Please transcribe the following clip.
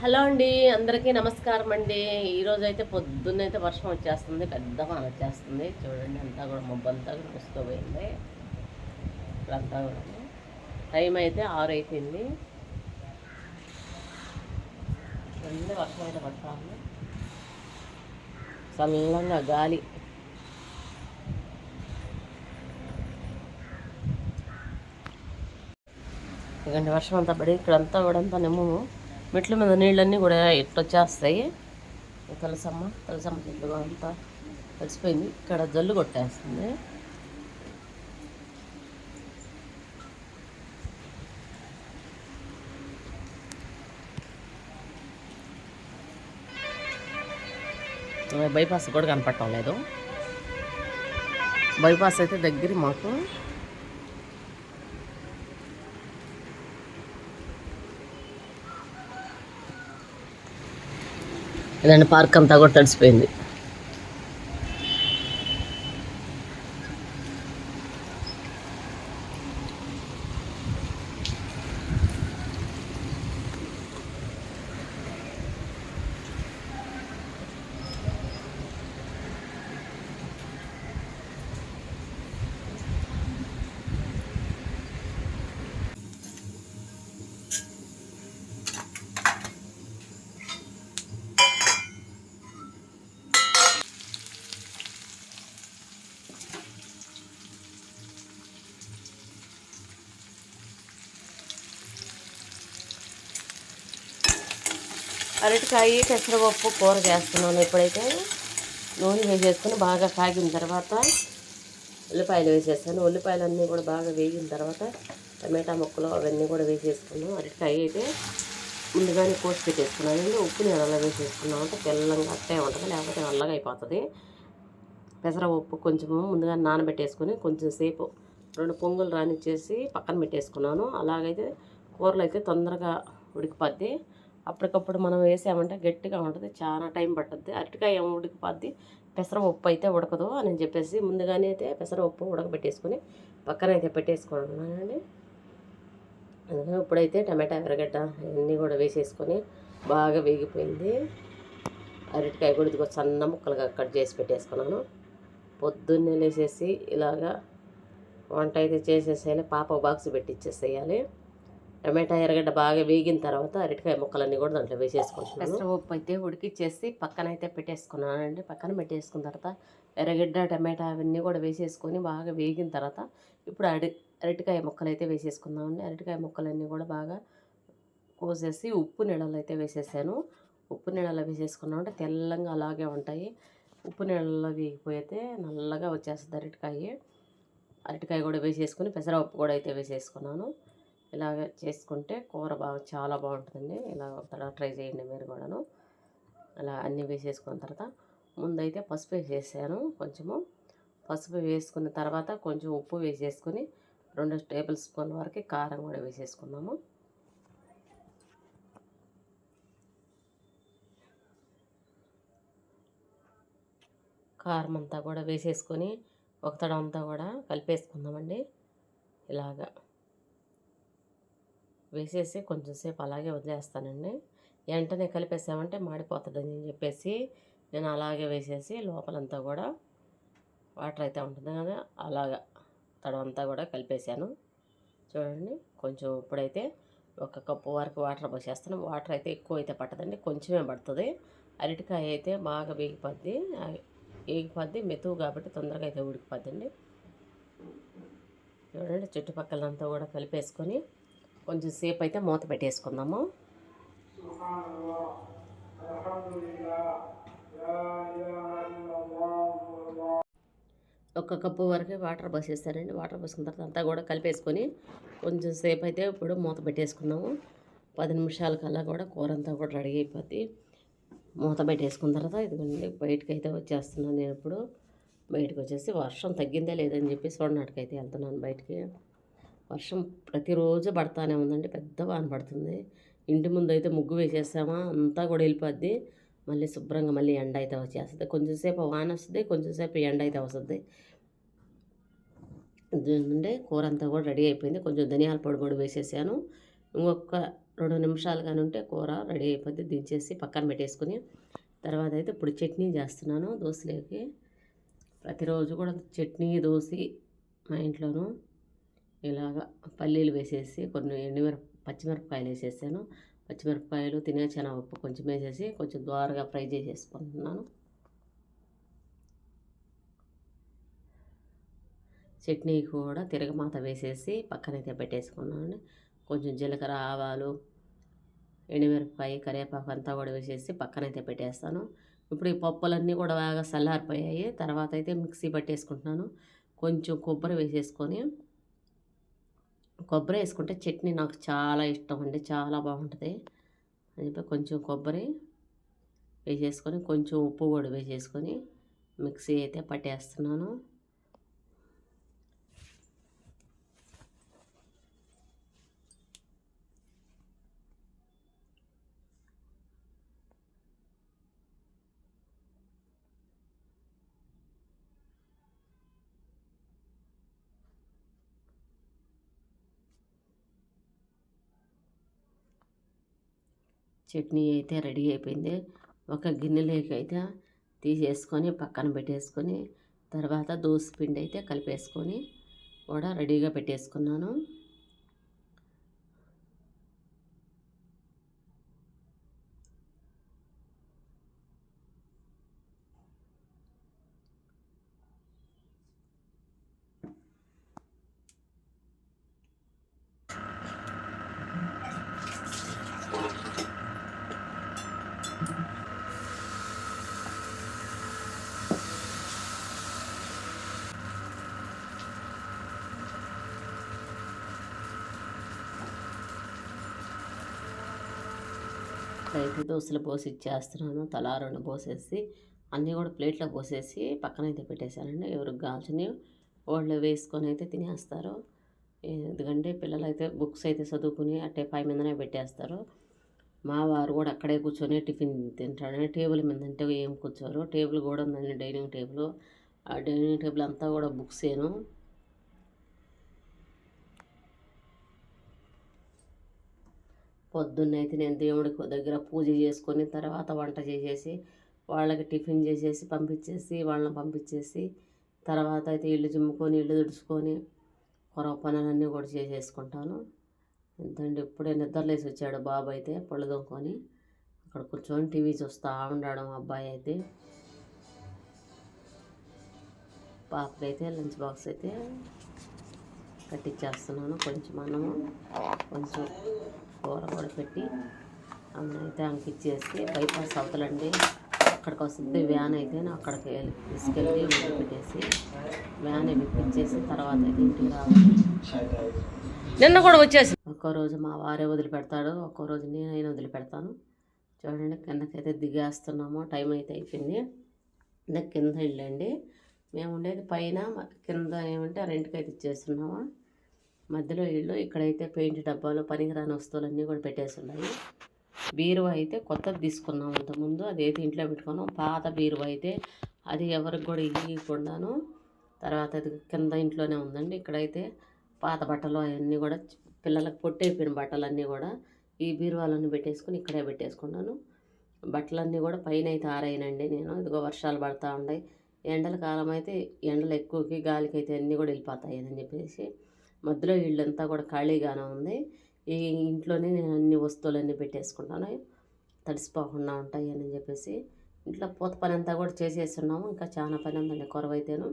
Hello అండి అందరికీ నమస్కారం అండి. ఈరోజు అయితే పొద్దున్నైతే వర్షం వచ్చేస్తుంది పెద్ద వాన వచ్చేస్తుంది. చూడండి అంతా కూడా మబ్బంతా కూడా మూసుకోపోయింది ఇప్పుడంతా కూడా టైం అయితే ఆరు అయిపోయింది రెండు వర్షం అయితే పడతాము చల్లంగా గాలి. ఇకండి వర్షం అంతా పడి ఇక్కడంతా కూడా అంతా నిమ్ము. మెట్ల మీద నీళ్ళన్నీ కూడా ఇట్లా వచ్చేస్తాయి తులసమ్మ తులసమ్మ చెట్లు అంతా కలిసిపోయింది. ఇక్కడ జల్లు కొట్టేస్తుంది. బైపాస్ కూడా కనపడటం లేదు. బైపాస్ అయితే దగ్గర మాకు ఇలాంటి పార్క్ అంతా కూడా తడిసిపోయింది. అరటికాయ పెసరపప్పు కూర చేస్తున్నాను ఇప్పుడైతే. నూనె వేసేసుకుని బాగా కాగిన తర్వాత ఉల్లిపాయలు వేసేస్తాను. ఉల్లిపాయలు అన్నీ కూడా బాగా వేగిన తర్వాత టమాటా ముక్కలు అవన్నీ కూడా వేసేసుకున్నాను. అరటికాయ అయితే ముందుగానే కోసి పెట్టేసుకున్నాను. అంటే ఉప్పు నేను అలా వేసేసుకున్నాం అంటే తెల్లంగా అట్టే ఉంటుంది లేకపోతే నల్లగా అయిపోతుంది. పెసరపప్పు కొంచెము ముందుగా నానబెట్టేసుకొని కొంచెం సేపు రెండు పొంగులు రానిచ్చేసి పక్కన పెట్టేసుకున్నాను. అలాగైతే కూరలు అయితే తొందరగా ఉడికిపోద్ది. అప్పటికప్పుడు మనం వేసామంటే గట్టిగా ఉంటుంది చాలా టైం పట్టుద్ది. అరటికాయ ఏమో ఉడికిపోద్ది పెసరపప్పు అయితే ఉడకదు అని చెప్పేసి ముందుగానే అయితే పెసరపప్పు ఉడకబెట్టేసుకొని పక్కన అయితే పెట్టేసుకున్నానండి అందుకని ఇప్పుడైతే టమాటా ఎర్రగడ్డ ఇవన్నీ కూడా వేసేసుకొని బాగా వేగిపోయింది. అరటికాయ కూడా ఇదిగో సన్న ముక్కలుగా కట్ చేసి పెట్టేసుకున్నాను. పొద్దున్నే లేసేసి ఇలాగా వంట అయితే చేసేసేయాలి పాప బాక్స్ పెట్టి ఇచ్చేసేయాలి టమాటా ఎర్రగడ్డ బాగా వేగిన తర్వాత అరటికాయ ముక్కలన్నీ కూడా దాంట్లో వేసేసుకుంటున్నాను. పెసరపప్పు అయితే ఉడికిచ్చేసి పక్కన అయితే పెట్టేసుకున్నానండి. పక్కన పెట్టేసుకున్న తర్వాత ఎర్రగడ్డ టమాటా అవన్నీ కూడా వేసేసుకొని బాగా వేగిన తర్వాత ఇప్పుడు అరటి అరటికాయ ముక్కలు అయితే వేసేసుకుందామండి. అరటికాయ ముక్కలన్నీ కూడా బాగా కోసేసి ఉప్పు నీళ్ళలో అయితే వేసేసాను. ఉప్పు నీళ్ళలో వేసేసుకున్నామంటే తెల్లంగా అలాగే ఉంటాయి. ఉప్పు నీళ్ళలో వేగిపోయితే నల్లగా వచ్చేస్తుంది అరటికాయ. అరటికాయ కూడా వేసేసుకుని పెసరపప్పు కూడా అయితే వేసేసుకున్నాను. ఇలాగ చేసుకుంటే కూర బాగా చాలా బాగుంటుందండి. ఇలా ఒకసారి ట్రై చేయండి మీరు కూడాను. అలా అన్నీ వేసేసుకున్న తర్వాత ముందైతే పసుపు వేసేసాను కొంచెము. పసుపు వేసుకున్న తర్వాత కొంచెం ఉప్పు వేసేసుకొని రెండు టేబుల్ స్పూన్ వరకు కారం కూడా వేసేసుకుందాము. కారం అంతా కూడా వేసేసుకొని ఒక తడ అంతా కూడా కలిపేసుకుందామండి. ఇలాగా. వేసేసి కొంచెంసేపు అలాగే వదిలేస్తానండి. వెంటనే కలిపేసామంటే మాడిపోతుందని చెప్పేసి నేను అలాగే వేసేసి లోపలంతా కూడా వాటర్ అయితే ఉంటుంది కదా అలాగా తడవంతా కూడా కలిపేసాను చూడండి కొంచెం ఇప్పుడైతే ఒక కప్పు వరకు వాటర్ పోసేస్తాను. వాటర్ అయితే ఎక్కువ అయితే పట్టదండి కొంచెమే పడుతుంది. అరటికాయ అయితే బాగా వేగిపోద్ది. వేగిపోద్ది మెతువు కాబట్టి తొందరగా అయితే ఉడికిపోద్దండి. చూడండి చుట్టుపక్కలంతా కూడా కలిపేసుకొని కొంచెం సేపు అయితే మూత పెట్టేసుకుందాము. ఒక కప్పు వరకు వాటర్ పోసేస్తానండి. వాటర్ పోసుకున్న తర్వాత అంతా కూడా కలిపేసుకొని కొంచెం సేపు అయితే ఇప్పుడు మూత పెట్టేసుకున్నాము పది నిమిషాల కల్లా కూడా కూర అంతా కూడా రెడీ అయిపోద్ది. మూత పెట్టేసుకున్న తర్వాత ఇదిగోండి బయటకు అయితే వచ్చేస్తున్నాను నేను ఇప్పుడు. బయటకు వచ్చేసి వర్షం తగ్గిందే లేదని చెప్పి చూడనాటికైతే వెళ్తున్నాను బయటికి. వర్షం ప్రతిరోజు పడతానే ఉందండి. పెద్ద వాన పడుతుంది. ఇంటి ముందు అయితే ముగ్గు వేసేసామా అంతా కూడా వెళ్ళిపోద్ది. మళ్ళీ శుభ్రంగా మళ్ళీ ఎండ అయితే వచ్చేస్తుంది. కొంచెంసేపు వాన వస్తుంది కొంచెంసేపు ఎండ అయితే వస్తుంది. అంటే కూర అంతా కూడా రెడీ అయిపోయింది. కొంచెం ధనియాల పొడి కూడా వేసేసాను. ఇంకొక రెండు నిమిషాలు కానీ ఉంటే కూర రెడీ అయిపోద్ది. దించేసి పక్కన పెట్టేసుకుని తర్వాత అయితే ఇప్పుడు చట్నీ చేస్తున్నాను దోశలోకి. ప్రతిరోజు కూడా చట్నీ దోశ మా ఇంట్లోనూ ఇలాగా పల్లీలు వేసేసి కొన్ని ఎండుమిరప పచ్చిమిరపకాయలు వేసేసాను. పచ్చిమిరపకాయలు తినే శనగపప్పు కొంచెం వేసేసి కొంచెం దోరగా ఫ్రై చేసేసుకుంటున్నాను. చట్నీ కూడా తిరగమాత వేసేసి పక్కనైతే పెట్టేసుకున్నాను. కొంచెం జీలకర్ర ఆవాలు ఎండుమిరపకాయ కరివేపాకు అంతా కూడా వేసేసి పక్కనైతే పెట్టేస్తాను. ఇప్పుడు ఈ పప్పులన్నీ కూడా బాగా చల్లారిపోయాయి. తర్వాత అయితే మిక్సీ పట్టేసుకుంటున్నాను. కొంచెం కొబ్బరి వేసేసుకొని కొబ్బరి వేసుకుంటే చట్నీ నాకు చాలా ఇష్టం అండి. చాలా బాగుంటుంది. అని చెప్పి కొంచెం కొబ్బరి వేసేసుకొని కొంచెం ఉప్పు కూడా వేసేసుకొని మిక్సీ అయితే పట్టేస్తున్నాను. చట్నీ అయితే రెడీ అయిపోయింది. ఒక గిన్నెలోకి అయితే తీసేసుకొని పక్కన పెట్టేసుకొని తర్వాత దోశ పిండి అయితే కలిపేసుకొని కూడా రెడీగా పెట్టేసుకున్నాను. అయితే దోశలు పోసి ఇచ్చేస్తున్నాను తలా రెండు పోసేసి అన్నీ కూడా ప్లేట్లో పోసేసి పక్కనైతే పెట్టేశానండి. ఎవరికి కాల్చని వాళ్ళు వేసుకొని అయితే తినేస్తారు. ఎందుకంటే పిల్లలు అయితే బుక్స్ అయితే చదువుకుని అట్టే పై మీదనే పెట్టేస్తారు. మా వారు కూడా అక్కడే కూర్చొని టిఫిన్ తింటాడు. టేబుల్ మీద అంటే ఏం కూర్చోరు. టేబుల్ కూడా ఉందండి డైనింగ్ టేబుల్. ఆ డైనింగ్ టేబుల్ అంతా కూడా బుక్సేను. పొద్దున్నైతే నేను దేవుడికి దగ్గర పూజ చేసుకొని తర్వాత వంట చేసేసి వాళ్ళకి టిఫిన్ చేసేసి పంపించేసి వాళ్ళని పంపించేసి తర్వాత అయితే ఇల్లు చిమ్ముకొని ఇల్లు తుడుచుకొని కొరవ పనులన్నీ కూడా చేసేసుకుంటాను. ఎంతండి ఇప్పుడే నిద్రలేసి వచ్చాడు బాబు అయితే పళ్ళు దొంకొని అక్కడ కూర్చొని టీవీ చూస్తూ ఉన్నాడు మా అబ్బాయి అయితే. పాపకైతే లంచ్ బాక్స్ అయితే కట్టించేస్తున్నాను కొంచెం అన్నము కొంచెం కూర కూడా పెట్టి అయితే అంకిచ్చేసి బైపాస్ అవతలండి. అక్కడికి వస్తుంది వ్యాన్ అయితే నేను అక్కడికి తీసుకెళ్ళి పెట్టేసి వ్యాన్ ఎక్కించేసి తర్వాత అయితే ఇంటికి రావాలి. నిన్న కూడా వచ్చేసి ఒక్కో రోజు మా వారే వదిలిపెడతాడు ఒక్కో రోజు నేనైనా వదిలిపెడతాను. చూడండి కిందకైతే దిగేస్తున్నాము టైం అయితే అయిపోయింది. ఇంకా కింద వెళ్ళండి. మేము ఉండేది పైన కింద ఏమంటే రెంట్కి అయితే ఇచ్చేస్తున్నాము. మధ్యలో ఇల్లు ఇక్కడైతే పెయింట్ డబ్బాలు పనికిరాని వస్తువులన్నీ కూడా పెట్టేసి ఉన్నాయి బీరువా అయితే కొత్తది తీసుకున్నాం అంతకుముందు అయితే ఇంట్లో పెట్టుకున్నాం. పాత బీరువా అయితే అది ఎవరికి కూడా ఇవ్వకుండాను తర్వాత అది కింద ఇంట్లోనే ఉందండి. ఇక్కడైతే పాత బట్టలు అవన్నీ కూడా పిల్లలకు పొట్టైపోయిన బట్టలన్నీ కూడా ఈ బీరువాలన్నీ పెట్టేసుకుని ఇక్కడే పెట్టేసుకున్నాను. బట్టలన్నీ కూడా పైన అయితే ఆరాయనండి నేను. ఇదిగో వర్షాలు పడతా ఉన్నాయి. ఎండల కాలం అయితే ఎండలు ఎక్కువకి గాలికి అయితే అన్నీ కూడా వెళ్ళిపోతాయి అని చెప్పేసి మధ్యలో ఇళ్ళంతా కూడా ఖాళీగానే ఉంది. ఈ ఇంట్లోనే నేను అన్ని వస్తువులన్నీ పెట్టేసుకుంటాను. తడిసిపోకుండా ఉంటాయి అని చెప్పేసి ఇంట్లో పూత పని అంతా కూడా చేసేస్తున్నాము. ఇంకా చాలా పని ఉందండి కొరవైతేను.